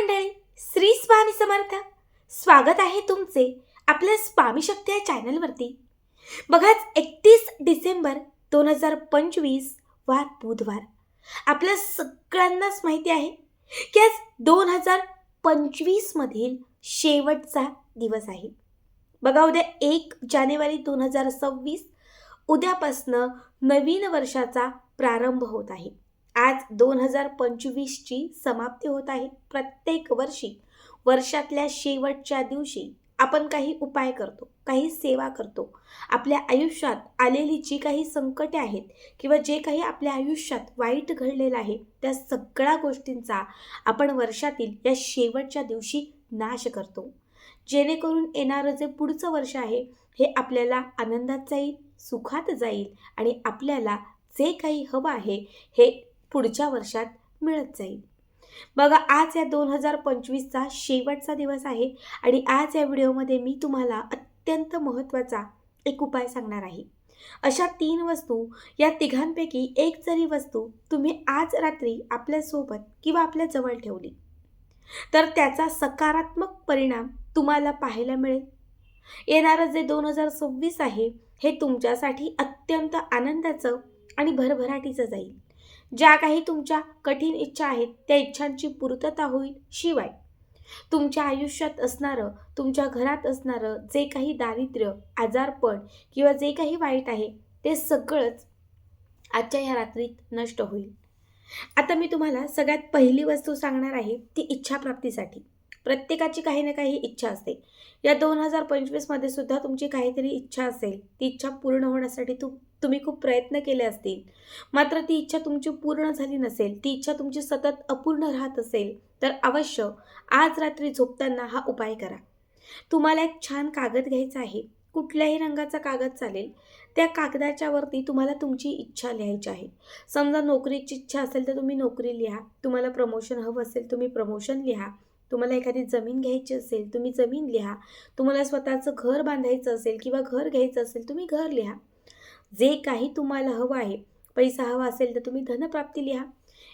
मंडळी श्री स्वामी समर्थ. स्वागत आहे तुमचे आपल्या स्वामी शक्ती या चॅनलवरती. बघाच एकतीस डिसेंबर दोन हजार पंचवीस वार बुधवार. आपल्या सगळ्यांनाच माहिती आहे की आज दोन हजार पंचवीसमधील शेवटचा दिवस आहे. बघा उद्या एक जानेवारी दोन हजार सव्वीस उद्यापासनं नवीन वर्षाचा प्रारंभ होत आहे. आज दोन हजार पंचवीसची समाप्ती होत आहे. प्रत्येक वर्षी वर्षातल्या शेवटच्या दिवशी आपण काही उपाय करतो काही सेवा करतो. आपल्या आयुष्यात आलेली जी काही संकटे आहेत किंवा जे काही आपल्या आयुष्यात वाईट घडलेलं आहे त्या सगळ्या गोष्टींचा आपण वर्षातील या शेवटच्या दिवशी नाश करतो. जेणेकरून येणारं जे पुढचं वर्ष आहे हे आपल्याला आनंदात जाईल सुखात जाईल आणि आपल्याला जे काही हवं आहे हे पुढच्या वर्षात मिळत जाईल. बघा आज या दोन हजार पंचवीसचा शेवटचा दिवस आहे आणि आज या व्हिडिओमध्ये मी तुम्हाला अत्यंत महत्त्वाचा एक उपाय सांगणार आहे. अशा तीन वस्तू या तिघांपैकी एक जरी वस्तू तुम्ही आज रात्री आपल्यासोबत किंवा आपल्या जवळ ठेवली तर त्याचा सकारात्मक परिणाम तुम्हाला पाहायला मिळेल. येणारं जे दोन हजार सव्वीस आहे हे तुमच्यासाठी अत्यंत आनंदाचं आणि भरभराटीचं जाईल. ज्या काही तुमच्या कठीण इच्छा आहेत त्या इच्छांची पूर्तता होईल शिवाय. तुमच्या आयुष्यात असणारं तुमच्या घरात असणारं जे काही दारिद्र्य आजारपण किंवा जे काही वाईट आहे ते सगळंच आजच्या ह्या रात्रीत नष्ट होईल. आता मी तुम्हाला सगळ्यात पहिली वस्तू सांगणार आहे ती इच्छाप्राप्तीसाठी. प्रत्येकाची काही ना काही इच्छा असते. या दोन हजार पंचवीसमध्ये सुद्धा तुमची काहीतरी इच्छा असेल ती इच्छा पूर्ण होण्यासाठी तू तुम्ही खूप प्रयत्न केले असतील. मात्र ती इच्छा तुमची पूर्ण झाली नसेल ती इच्छा तुमची सतत अपूर्ण राहत असेल तर अवश्य आज रात्री झोपताना हा उपाय करा. तुम्हाला एक छान कागद घ्यायचा आहे. कुठल्याही रंगाचा कागद चालेल. त्या कागदाच्या वरती तुम्हाला तुमची इच्छा लिहायची आहे. समजा नोकरीची इच्छा असेल तर तुम्ही नोकरी लिहा. तुम्हाला प्रमोशन हवं असेल तुम्ही प्रमोशन लिहा. तुम्हाला एखादी जमीन घ्यायची असेल तुम्ही जमीन लिहा. तुम्हाला स्वतःचं घर बांधायचं असेल किंवा घर घ्यायचं असेल तुम्ही घर लिहा. जे काही तुम्हाला हवं आहे पैसा हवा असेल तर तुम्ही धनप्राप्ती लिहा.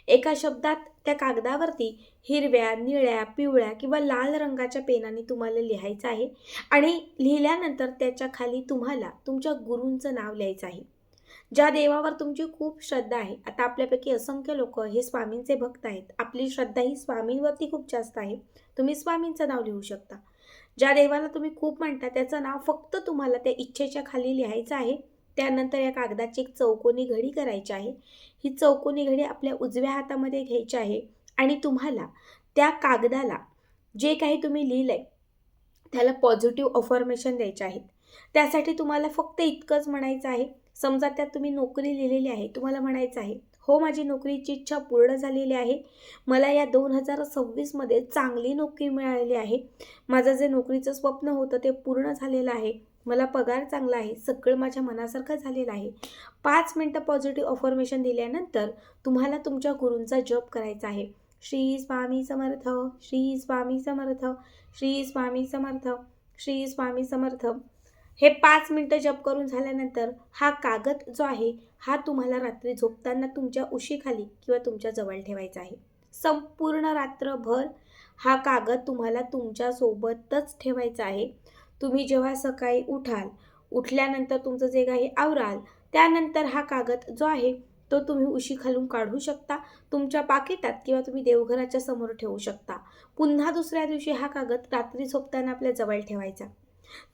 एका शब्दात त्या कागदावरती हिरव्या निळ्या पिवळ्या किंवा लाल रंगाच्या पेनाने तुम्हाला लिहायचं आहे आणि लिहिल्यानंतर त्याच्याखाली तुम्हाला तुमच्या गुरूंचं नाव लिहायचं आहे. ज्या देवावर तुमची खूप श्रद्धा आहे आता आपल्यापैकी असंख्य लोक हे स्वामींचे भक्त आहेत. आपली श्रद्धा ही स्वामींवरती खूप जास्त आहे. तुम्ही स्वामींचं नाव लिहू शकता. ज्या देवाला तुम्ही खूप म्हणता त्याचं नाव फक्त तुम्हाला त्या इच्छेच्या खाली लिहायचं आहे. त्यानंतर या कागदाची एक चौकोनी घडी करायची आहे. ही चौकोनी घडी आपल्या उजव्या हातामध्ये घ्यायची आहे आणि तुम्हाला त्या कागदाला जे काही तुम्ही लिहिलं आहे त्याला पॉझिटिव्ह अफॉर्मेशन द्यायचे आहेत त्यासाठी तुम्हाला फक्त इतकंच म्हणायचं आहे. समजा त्यात तुम्ही नोकरी लिहिलेली आहे तुम्हाला म्हणायचं आहे हो माझी नोकरीची इच्छा पूर्ण झालेली आहे. मला या दोन हजार सव्वीसमध्ये चांगली नोकरी मिळालेली आहे. माझं जे नोकरीचं स्वप्न होतं ते पूर्ण झालेलं आहे. मला पगार चांगला आहे. सगळं माझ्या मनासारखं झालेलं आहे. पाच मिनटं पॉझिटिव्ह अफॉर्मेशन दिल्यानंतर तुम्हाला तुमच्या गुरूंचा जप करायचा आहे. श्री स्वामी समर्थ श्री स्वामी समर्थ श्री स्वामी समर्थ श्री स्वामी समर्थ. हे पाच मिनटं जप करून झाल्यानंतर हा कागद जो आहे हा तुम्हाला रात्री झोपताना तुमच्या उशीखाली किंवा तुमच्या जवळ ठेवायचा आहे. संपूर्ण रात्रभर हा कागद तुम्हाला तुमच्यासोबतच ठेवायचा आहे. तुम्ही जेव्हा सकाळी उठाल उठल्यानंतर तुमचं जे काही आवराल त्यानंतर हा कागद जो आहे तो तुम्ही उशी खालून काढू शकता तुमच्या पाकिटात किंवा तुम्ही देवघराच्या समोर ठेवू शकता. पुन्हा दुसऱ्या दिवशी हा कागद रात्री झोपताना आपल्या जवळ ठेवायचा.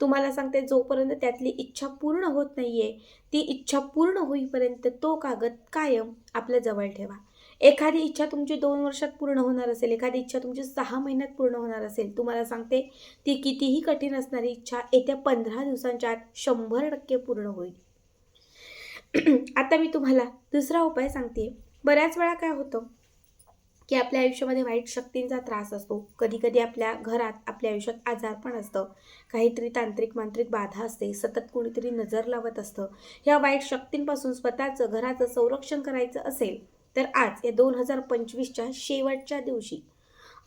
तुम्हाला सांगते जोपर्यंत त्यातली इच्छा पूर्ण होत नाही आहे ती इच्छा पूर्ण होईपर्यंत तो कागद कायम आपल्या जवळ ठेवा. एखादी इच्छा तुमची दोन वर्षात पूर्ण होणार असेल एखादी इच्छा तुमची सहा महिन्यात पूर्ण होणार असेल तुम्हाला सांगते ती कितीही कठीण असणारी इच्छा येत्या पंधरा दिवसांच्या आत शंभर टक्के पूर्ण होईल. आता मी तुम्हाला दुसरा उपाय सांगते. बऱ्याच वेळा काय होतं की आपल्या आयुष्यामध्ये वाईट शक्तींचा त्रास असतो. कधी कधी आपल्या घरात आपल्या आयुष्यात आजार पण असतं. काहीतरी तांत्रिक मांत्रिक बाधा असते. सतत कोणीतरी नजर लावत असतं. ह्या वाईट शक्तींपासून स्वतःचं घराचं संरक्षण करायचं असेल तर आज या दोन हजार पंचवीसच्या शेवटच्या दिवशी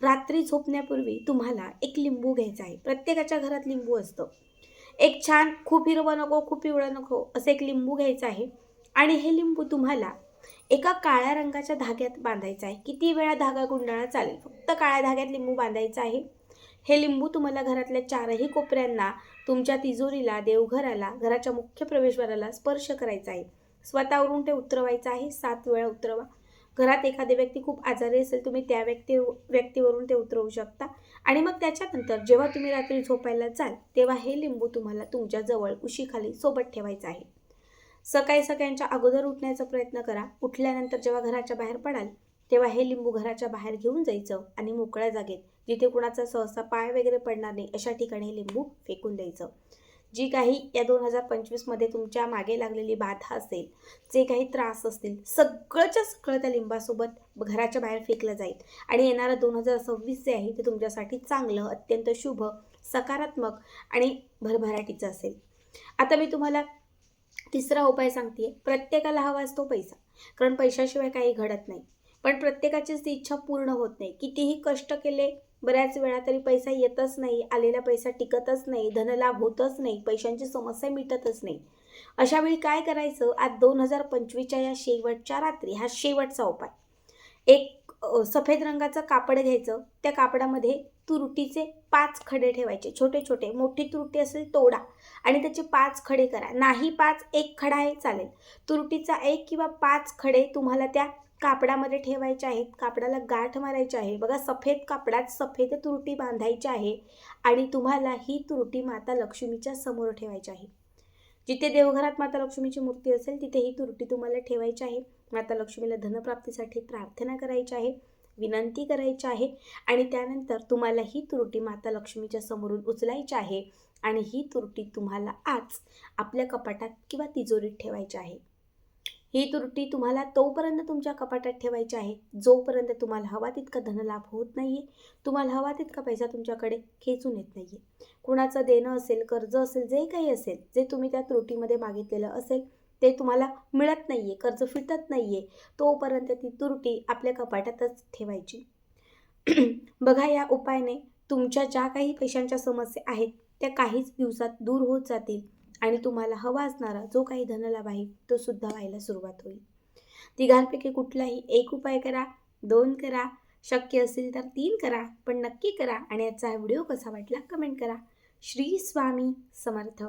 रात्री झोपण्यापूर्वी तुम्हाला एक लिंबू घ्यायचा आहे. प्रत्येकाच्या घरात लिंबू असतं. एक छान खूप हिरवं नको खूप पिवळं नको असं एक लिंबू घ्यायचं आहे. आणि हे लिंबू तुम्हाला एका काळ्या रंगाच्या धाग्यात बांधायचा आहे. किती वेळा धागा गुंडाळा चालेल? फक्त काळ्या धाग्यात लिंबू बांधायचा आहे. हे लिंबू तुम्हाला घरातल्या चारही कोपऱ्यांना तुमच्या तिजोरीला देवघराला घराच्या मुख्य प्रवेशद्वाराला स्पर्श करायचा आहे. स्वतःवरून ते उतरवायचं आहे. सात वेळा उतरवा. घरात एखादी व्यक्ती खूप आजारी असेल तुम्ही त्या व्यक्ती व्यक्तीवरून ते उतरवू शकता. आणि मग त्याच्यानंतर जेव्हा तुम्ही रात्री झोपायला जाल तेव्हा हे लिंबू तुम्हाला तुमच्या जवळ उशीखाली सोबत ठेवायचं आहे. सकाळी सकाळच्या अगोदर उठण्याचा प्रयत्न करा. उठल्यानंतर जेव्हा घराच्या बाहेर पडाल तेव्हा हे लिंबू घराच्या बाहेर घेऊन जायचं आणि मोकळ्या जागेत जिथे कुणाचा सहसा पाय वगैरे पडणार नाही अशा ठिकाणी हे लिंबू फेकून द्यायचं. जी काही या दोन हजार पंचवीसमध्ये तुमच्या मागे लागलेली बाधा असेल जे काही त्रास असतील सगळंच्या सगळं त्या लिंबासोबत घराच्या बाहेर फेकलं जाईल. आणि येणारं दोन हजार सव्वीस जे आहे ते तुमच्यासाठी चांगलं अत्यंत शुभ सकारात्मक आणि भरभराटीचं असेल. आता मी तुम्हाला तिसरा उपाय सांगते प्रत्येकाला हवा असतो पैसा. कारण पैशाशिवाय काही घडत नाही. पण प्रत्येकाचीच ती इच्छा पूर्ण होत नाही. कितीही कष्ट केले बऱ्याच वेळा तरी पैसा येतच नाही आलेला पैसा टिकतच नाही धनलाभ होतच नाही पैशांची समस्या मिटतच नाही. अशा वेळी काय करायचं? आज दोन हजार पंचवीसच्या या शेवटच्या रात्री हा शेवटचा उपाय. एक सफेद रंगाचं कापड घ्यायचं. त्या कापडामध्ये तुरटीचे पाच खडे ठेवायचे. छोटे छोटे. मोठी तुरटी असेल तोडा. आणि त्याचे पाच खडे करा. नाही पाच एक खडा आहे चालेल. तुरटीचा एक किंवा पाच खडे तुम्हाला त्या कापडामध्ये ठेवायचे आहेत. कापडाला गाठ मारायची आहे. बघा सफेद कापडात सफेद तुरटी बांधायची आहे आणि तुम्हाला ही तुरटी माता लक्ष्मीच्या समोर ठेवायची आहे. जिथे देवघरात माता लक्ष्मीची मूर्ती असेल तिथे ही तुरटी तुम्हाला ठेवायची आहे. माता लक्ष्मीला धनप्राप्तीसाठी प्रार्थना करायची आहे विनंती करायची आहे आणि त्यानंतर तुम्हाला ही तुरटी माता लक्ष्मीच्या समोरून उचलायची आहे आणि ही तुरटी तुम्हाला आज आपल्या कपाटात किंवा तिजोरीत ठेवायची आहे. ही त्रुटी तुम्हाला तोपर्यंत तुमच्या कपाटात ठेवायची आहे. जोपर्यंत तुम्हाला हवा तितका धनलाभ होत नाही आहे तुम्हाला हवा तितका पैसा तुमच्याकडे खेचून येत नाही आहे कुणाचं देणं असेल कर्ज असेल जे काही असेल जे तुम्ही त्या त्रुटीमध्ये मागितलेलं असेल ते तुम्हाला मिळत नाही आहे कर्ज फिटत नाही आहे तोपर्यंत ती त्रुटी आपल्या कपाटातच ठेवायची. बघा या उपायाने तुमच्या ज्या काही पैशांच्या समस्या आहेत त्या काहीच दिवसात दूर होत जातील. आणि तुम्हाला हवा असणारा जो काही धनलाभ आहे तो सुद्धा व्हायला सुरुवात होईल. तिघांपैकी कुठलाही एक उपाय करा दोन करा शक्य असेल तर तीन करा पण नक्की करा आणि याचा व्हिडिओ कसा वाटला कमेंट करा. श्री स्वामी समर्थ.